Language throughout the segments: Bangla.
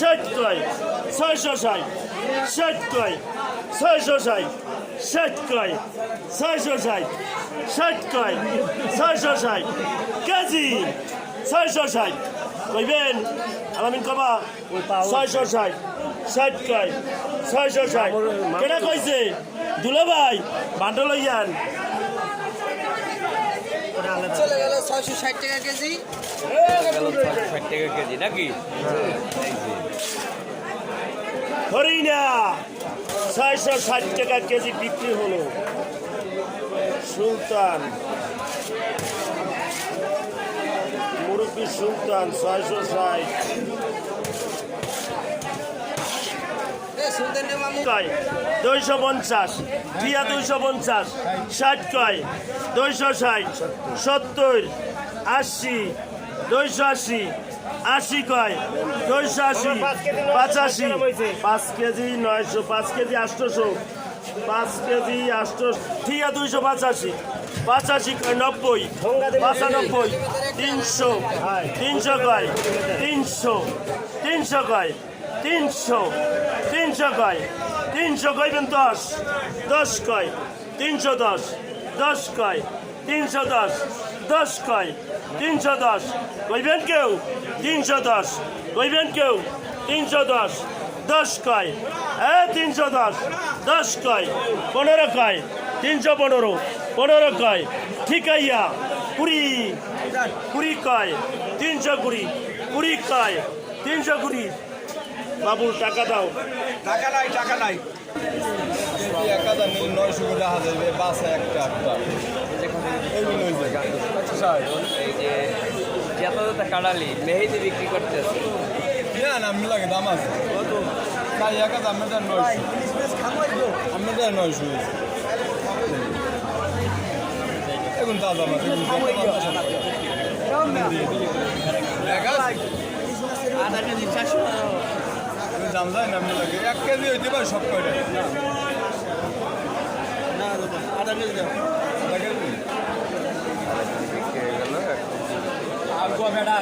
ষাট কয় ছয়শো ষাট ষাট কয় ছয়শো ষাট ষাট কয় ছয়শো ষাট ষাট কয় ছয়শো ষাট কেজি ছয়শো ষাট। কইবেন আলামিন কবা ছয়শো ষাট ষাট কয় ছয়শো ষাট। কেটা কইছে? দুলে ভাই বান্ডল লইয়ান। চলে গেল ছয়শো ষাট টাকা কেজি। ষাট টাকা কেজি নাকি হরিণা, ছয়শো ষাট টাকা কেজি বিক্রি হলো। সুলতান, মুরব্বী সুলতান, ছয়শো ষাট এ সুলতান রে মামু কয়? দুইশো পঞ্চাশ। টিয়া দুইশো পঞ্চাশ। ষাট কয়? দুইশো ষাট। সত্তর। আশি। দুইশো আশি। আশি কয়? দুইশো আশি। পঁচাশি। পাঁচ কেজি নয়শো পাঁচ কেজি আটশোশো। পাঁচ কেজি আটশো টিয়া দুইশো পঁচাশি। পঁচাশি কয়? নব্বই। পঁচানব্বই তিনশো। তিনশো কয়? তিনশো। তিনশো কয়? তিনশো তিনশো কয়, তিনশো কইবেন দশ দশ কয়, তিনশো দশ দশ কয়, তিনশো দশ দশ কয়, তিনশো দশ, কইবেন কেউ? তিনশো দশ, কইবেন কেউ? তিনশো দশ দশ কয় হ্যাঁ তিনশো দশ দশ কয়, পনেরো কয়, তিনশো পনেরো পনেরো কয়, ঠিকাইয়া, কুড়ি কুড়ি কয়, তিনশো কুড়ি কুড়ি কয়, তিনশো কুড়ি বাবু টাকা দাও। টাকা নাই টাকা নাই। নয়শো করে বাসে একটা একটা এইগুলো হয়েছে আচ্ছা ষাট এই যে যত কাড়ালি মেহেদি বিক্রি করতেছে না না আমি লাগে দাম আছে। তাই এক হাজার আমি দেন নয়শো। আমি দেন নয়শো হয়েছে। এখন তাজা মাছ দাম যায় না লাগে। এক কেজি হইতে পারে সব কয়টা? কেজি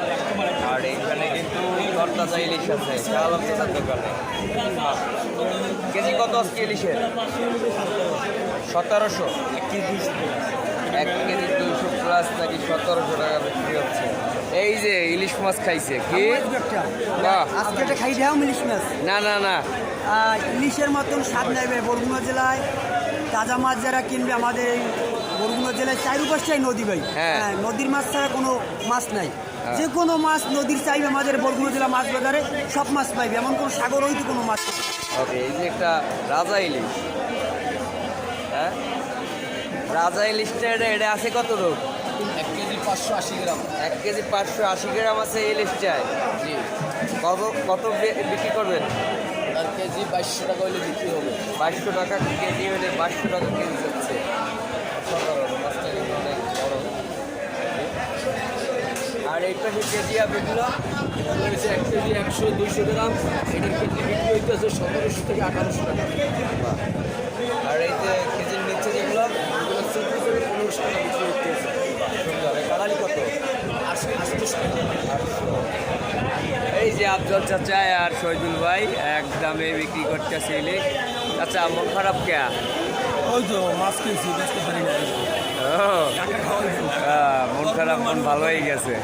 আর এইখানে কিন্তু তরতাজা ইলিশ আছে শাহ আলমদার দোকানে কেজি কত আজকে ইলিশের? সতেরোশো। এক কেজি দুইশো প্লাস নাকি সতেরোশো টাকা বিক্রি হচ্ছে। এই যে ইলিশ মাছ খাইছে কি? বাহ আজকে এটা খাই দেওয়া ইলিশ মাছ। না না না। ইলিশের মতন স্বাদ নেবে বরগুনা জেলায়। তাজা মাছ যারা কিনবে আমাদের এই বরগুনা জেলায় চারিপাশটাই নদী ভাই। হ্যাঁ। হ্যাঁ নদীর মাছ ছাড়া কোনো মাছ নাই। যে কোনো মাছ নদীর চাইবে আমাদের বরগুনা জেলা মাছ বাজারে সব মাছ পাইবে এমন কোনো সাগর হইতে কোনো মাছ ওকে এই যে একটা রাজা ইলিশ। হ্যাঁ? রাজা ইলিশটা এটা এটা আছে কত রোগ পাঁচশো আশি গ্রাম। এক কেজি পাঁচশো আশি গ্রাম আছে এই ইলিশটায় জি। কত কত বিক্রি করবেন? আর কেজি বাইশশো টাকা হলে বিক্রি হবে। বাইশশো টাকা কেজি হলে বাইশশো টাকা কেজি যাচ্ছে। আর এই পাশে কেজি আপনিগুলো হয়েছে এক কেজি একশো দুইশো গ্রাম। এটার কেজি বিক্রি হইতেছে সতেরোশো থেকে আঠারোশো টাকা। আর এই যে কেজির নিচে যেগুলো এগুলো চব্বিশ থেকে পনেরোশো টাকা বিক্রি হইতেছে সুন্দর এই কালারি কত আশি আশিশো টাকা এই যে আফজল চাচা আর শহীদুল ভাই এক দামে বিক্রি করতেছে ইলিশ চাচা মন খারাপ কে ওই তো মাছ কিনছি বেচতে পারি না মন খারাপ মন ভালো হয়ে গেছে।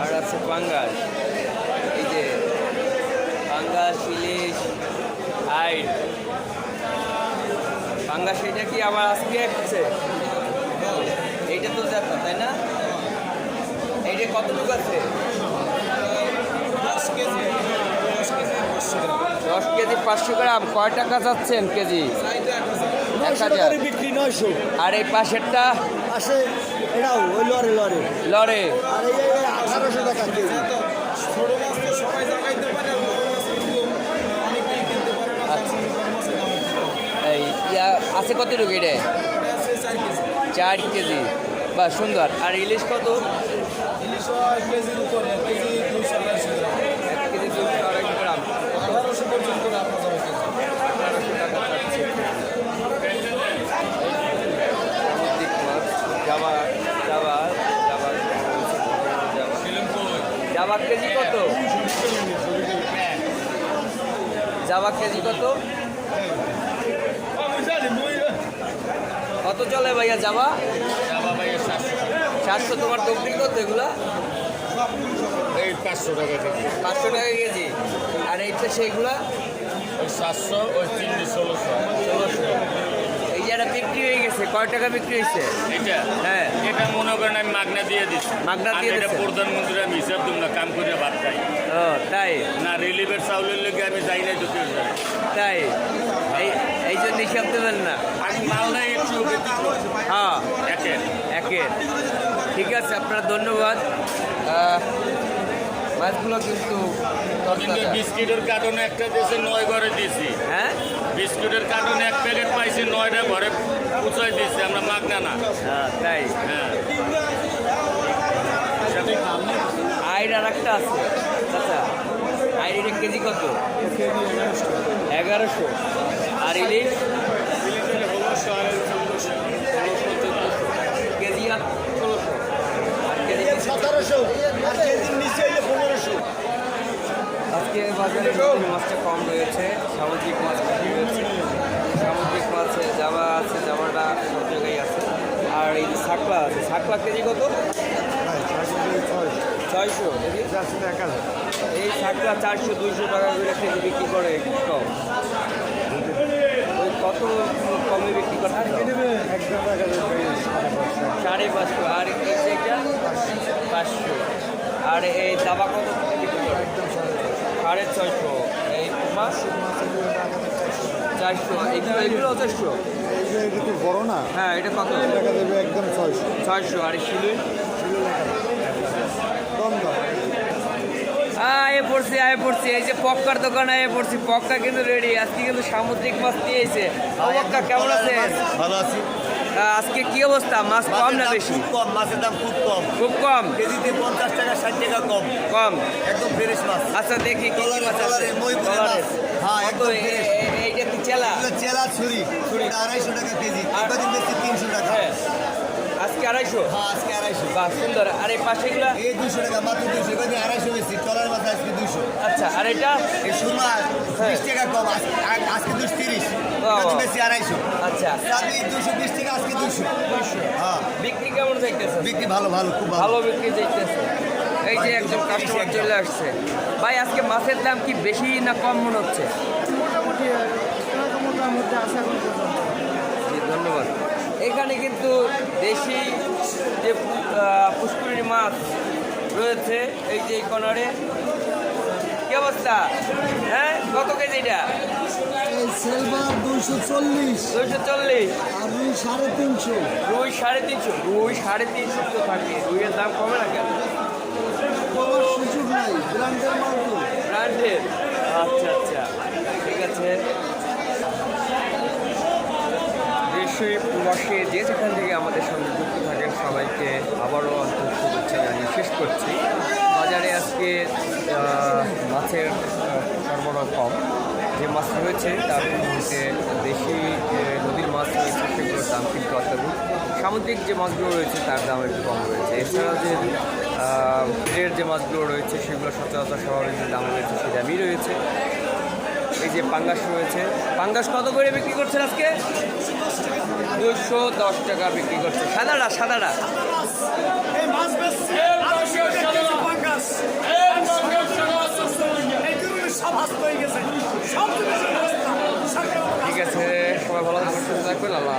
আর আছে পাঙ্গাস। এই যে পাঙ্গাস ইলিশ হাইড পাঙ্গাস এটা কি আবার আজকে আসছে এইটা তো দেখা তাই না? কতটুকু আছে? দশ কেজি দশ কেজি পাঁচশো গ্রাম। কয় টাকা যাচ্ছেন কেজি? বিক্রি নয়শো। আর এই পাশেরটা? আসে এটাও ওই লরে লরে। লরে। আর এই আঠারোশো টাকা কেজি। আচ্ছা। এই আছে কত রুগী রে চার কেজি। বা সুন্দর। আর ইলিশ কত? ইলিশ কেজির উপরে কেজি দুইশো আড়াইশো গ্রাম। এক কেজি দুশো আড়াই গ্রাম। আঠারোশো পর্যন্ত জাবা কেজি। কত? জাবা কেজি কত? কত চলে ভাইয়া জাবা চারশো তোমার দক্ষিণ কত এগুলা? এই পাঁচশো টাকা কেজি। পাঁচশো টাকা কেজি। আর এইটা সেইগুলা ওই সাতশো ওই তিনশো ষোলোশো। ষোলোশো। এই যে একটা বিক্রি হয়ে গেছে কয় টাকা বিক্রি হয়েছে? এটা? হ্যাঁ। এটা মনে করেন আমি মাগনা দিয়ে দিচ্ছি মাগনা দিয়ে এটা। প্রধানমন্ত্রী আমি হিসাব দিব না কাম করে ভাত খাই। ও তাই? না রিলিফের চাউলের লোকে আমি যাই না ঢুকে তাই? এই এই জন্য হিসাব দেবেন না? আমি মাল নাই একটু হ্যাঁ। একের। একের। ঠিক আছে আপনার ধন্যবাদ। মাছগুলো কিন্তু। বিস্কিটের কার্টনে একটা দেশে নয় ঘরে দিয়েছি। হ্যাঁ? বিস্কুটের কার্টনে এক প্যাকেট পাইছি নয়টা ঘরে পুচাই দিয়েছি আমরা মাগনা না। হ্যাঁ তাই। হ্যাঁ। আইড আর একটা আছে। আচ্ছা আইডিটা কেজি কত? এগারোশো। আর ইলিশ কেজি আর ষোলোশো আর কেজি সতেরোশো। আর কেজির নিচে হইলে পনেরোশো। আজকে বাজারে মাছটা কম রয়েছে সামুদ্রিক মাছ বেশি রয়েছে। সামুদ্রিক মাছে জামা আছে জামাটা সব জায়গায় আছে। আর এই যে শাকলা আছে শাকলা কেজি কত? ছয়শো। এই শাকলা চারশো দুইশো টাকা করে কেজি বিক্রি করে কম। ওই কত কমে বিক্রি করে? সাড়ে পাঁচশো। আর এই পাঁচশো। আর এই দাবা কত সাড়ে ছয়শো। এই চারশো। এগুলো এগুলো চারশো বড় না হ্যাঁ এটা কত? দেবে একদম ছয়শো ছয়শো আর শিলুই পড়ছি পড়ছি। এই যে দোকানে আয়ে পড়ছি। কিন্তু রেডি কিন্তু সামুদ্রিক মাছ পক্কা কেমন আছে ভালো আছি। আজকে কি অবস্থা? মাছ কম না বেশি? খুব কম মাছের দাম খুব কম। খুব কম? কেজিতে পঞ্চাশ টাকা ষাট টাকা কম। কম? একদম ফ্রেশ মাছ। আচ্ছা দেখি টলারে। মাছ। হ্যাঁ, একদম এইটা চেলা? চেলা ছুরি। ছুরিটা আড়াইশো টাকা কেজি। তিনশো টাকা। হ্যাঁ। আজকে আড়াইশো? হ্যাঁ আজকে আড়াইশো। বাহ সুন্দর। আর এই পাশেগুলা? এই দুশো টাকা মাত্র দুশো কদিন আড়াইশো বেশি টলার মাছ আজকে দুশো আচ্ছা আর এটা? এই সুরমা বিশ টাকা কম আজকে দুশো তিরিশ। বেশি? আড়াইশো। আচ্ছা। চাবি দুশো বিশ টাকা আজকে দুশো হ্যাঁ। বিক্রি কেমন যাইতেছে বিক্রি ভালো ভালো খুব ভালো। ভালো বিক্রি যাইতেছে এই যে একজন কাস্টমার চলে আসছে। ভাই আজকে মাছের দাম কি বেশি না কম মনে হচ্ছে? জি, ধন্যবাদ। এখানে কিন্তু দেশি যে পুষ্করিণী মাছ রয়েছে এই যে এই কর্নারে। কি অবস্থা? হ্যাঁ? কত কেজি এটা? সিলভার দুইশো চল্লিশ। দুইশো চল্লিশ। আর রুই সাড়ে তিনশো। রুই সাড়ে তিনশো। রুই সাড়ে তিনশো তো থাকে। রুইয়ের দাম কমে না কেন? কমার সুযোগ নাই। ব্র্যান্ডের ব্র্যান্ডের। আচ্ছা আচ্ছা। ঠিক আছে। প্রবাসে যে যেখান থেকে আমাদের সঙ্গে যুক্ত থাকেন, সবাইকে আবারও আন্তরিক শুভেচ্ছা জানিয়ে শেষ করছি। বাজারে আজকে মাছের সরবরাহ কম। যে মাছ রয়েছে, তার মধ্যে দেশি নদীর মাছ রয়েছে, সেগুলোর দাম কিন্তু অত্যাধিক। সামুদ্রিক যে মাছগুলো রয়েছে, তার দাম একটু কম রয়েছে। এছাড়াও যে ফিরের যে মাছগুলো রয়েছে, সেগুলো সচরাচর স্বাভাবিক যে দাম রয়েছে, সে দামই রয়েছে। এই যে পাঙ্গাস রয়েছে। পাঙ্গাস কত করে বিক্রি করছেন আজকে? দুশো দশ টাকা বিক্রি করছে। সাদাটা সাদাটা। ঠিক আছে সবাই ভালো থাকবেন আল্লাহ